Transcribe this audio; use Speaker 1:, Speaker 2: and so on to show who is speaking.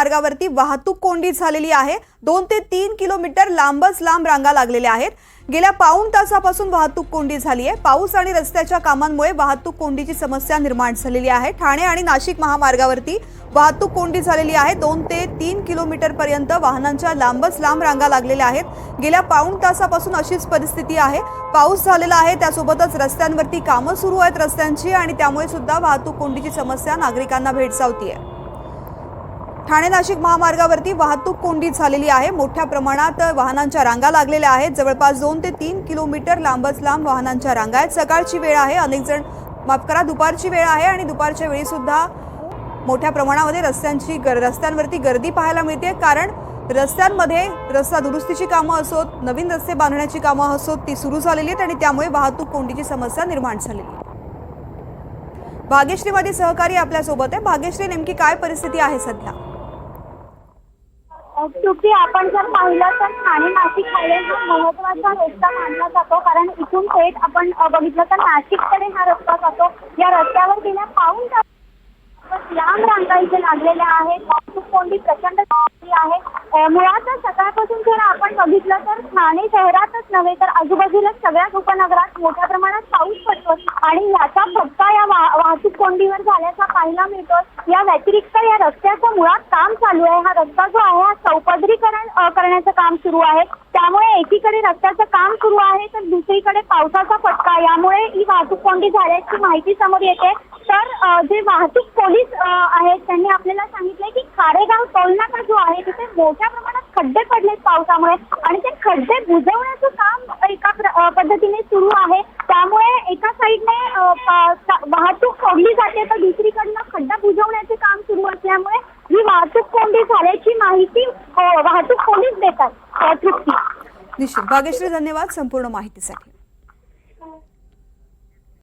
Speaker 1: मार्गावरती वाहतूक कोंडी झालेली आहे. दोन ते तीन किलोमीटर लांबच लांब रांगा लागलेल्या आहेत. गेल्या पाऊण तासापासून वाहतूक कोंडी झाली आहे. पाऊस आणि रस्त्याच्या कामांमुळे वाहतूक कोंडीची समस्या निर्माण झालेली आहे. ठाणे आणि नाशिक महामार्गावरती वाहतूक कोंडी झालेली आहे. दोन ते तीन किलोमीटर पर्यंत वाहनांच्या लांबच लांब रांगा लागलेल्या आहेत. गेल्या पाऊण तासापासून अशीच परिस्थिती आहे. पाऊस झालेला आहे. त्यासोबतच रस्त्यांवरती कामं सुरू आहेत रस्त्यांची आणि त्यामुळे सुद्धा वाहतूक कोंडीची समस्या नागरिकांना भेडसावतीये. ठाणे नाशिक महामार्गावरती वाहतूक कोंडी झालेली आहे. मोठ्या प्रमाणात वाहनांच्या रांगा लागलेल्या आहेत. जवळपास दोन ते तीन किलोमीटर लांबच लांब वाहनांच्या रांगा आहेत. सकाळची वेळ आहे. अनेक जण माफ करा दुपारची वेळ आहे आणि दुपारच्या वेळी सुद्धा मोठ्या प्रमाणामध्ये रस्त्यांची गर रस्त्यांवरती गर्दी पाहायला मिळते. कारण रस्त्यांमध्ये रस्ता दुरुस्तीची कामं असोत नवीन रस्ते बांधण्याची कामं असोत ती सुरू झालेली आहेत आणि त्यामुळे वाहतूक कोंडीची समस्या निर्माण झालेली आहे. भाग्यश्रीमध्ये सहकारी आपल्यासोबत आहे. भाग्यश्री नेमकी काय परिस्थिती आहे सध्या?
Speaker 2: चुकी आपण जर पाहिलं तर ठाणे नाशिक हायवे हा महत्त्वाचा रस्ता मानला जातो. कारण इथून थेट आपण बघितलं तर नाशिककडे हा रस्ता जातो. या रस्त्यावर गेल्या पाऊण तास लांब रांगा इथे लागलेल्या आहेत. वाहतूक कोंडी प्रचंड आहे. मुळात मुळातच सकाळपासून जर आपण बघितलं तर ठाणे शहरातच नव्हे तर आजूबाजूला सगळ्याच उपनगरात मोठ्या आणि याचा फटका या वाहतूक कोंडीवर झाल्याचा पाहायला मिळतो. या व्यतिरिक्त या रस्त्याचं मुळात काम चालू आहे. हा रस्ता जो आहे हा चौपदरीकरण करण्याचं काम सुरू आहे. त्यामुळे एकीकडे रस्त्याचं काम सुरू आहे तर दुसरीकडे पावसाचा फटका. यामुळे ही वाहतूक कोंडी झाल्याची माहिती समोर येते. तर जे वाहतूक पोलीस आहेत त्यांनी आपल्याला सांगितलंय की खारेगाव टोलनाका जो आहे तिथे मोठ्या प्रमाणात खड्डे पडलेत पावसामुळे. आणि ते खड्डे बुजवण्याचं काम एका प्र- पद्धतीने सुरू आहे. वाहतूक सोडली जाते तर दुसरीकडनं खड्डा बुजवण्याचे काम सुरू असल्यामुळे ही वाहतूक कोंडी झाल्याची माहिती हो, वाहतूक पोलीस देतात अ,
Speaker 1: निश्चित. भाग्यश्री धन्यवाद संपूर्ण माहितीसाठी.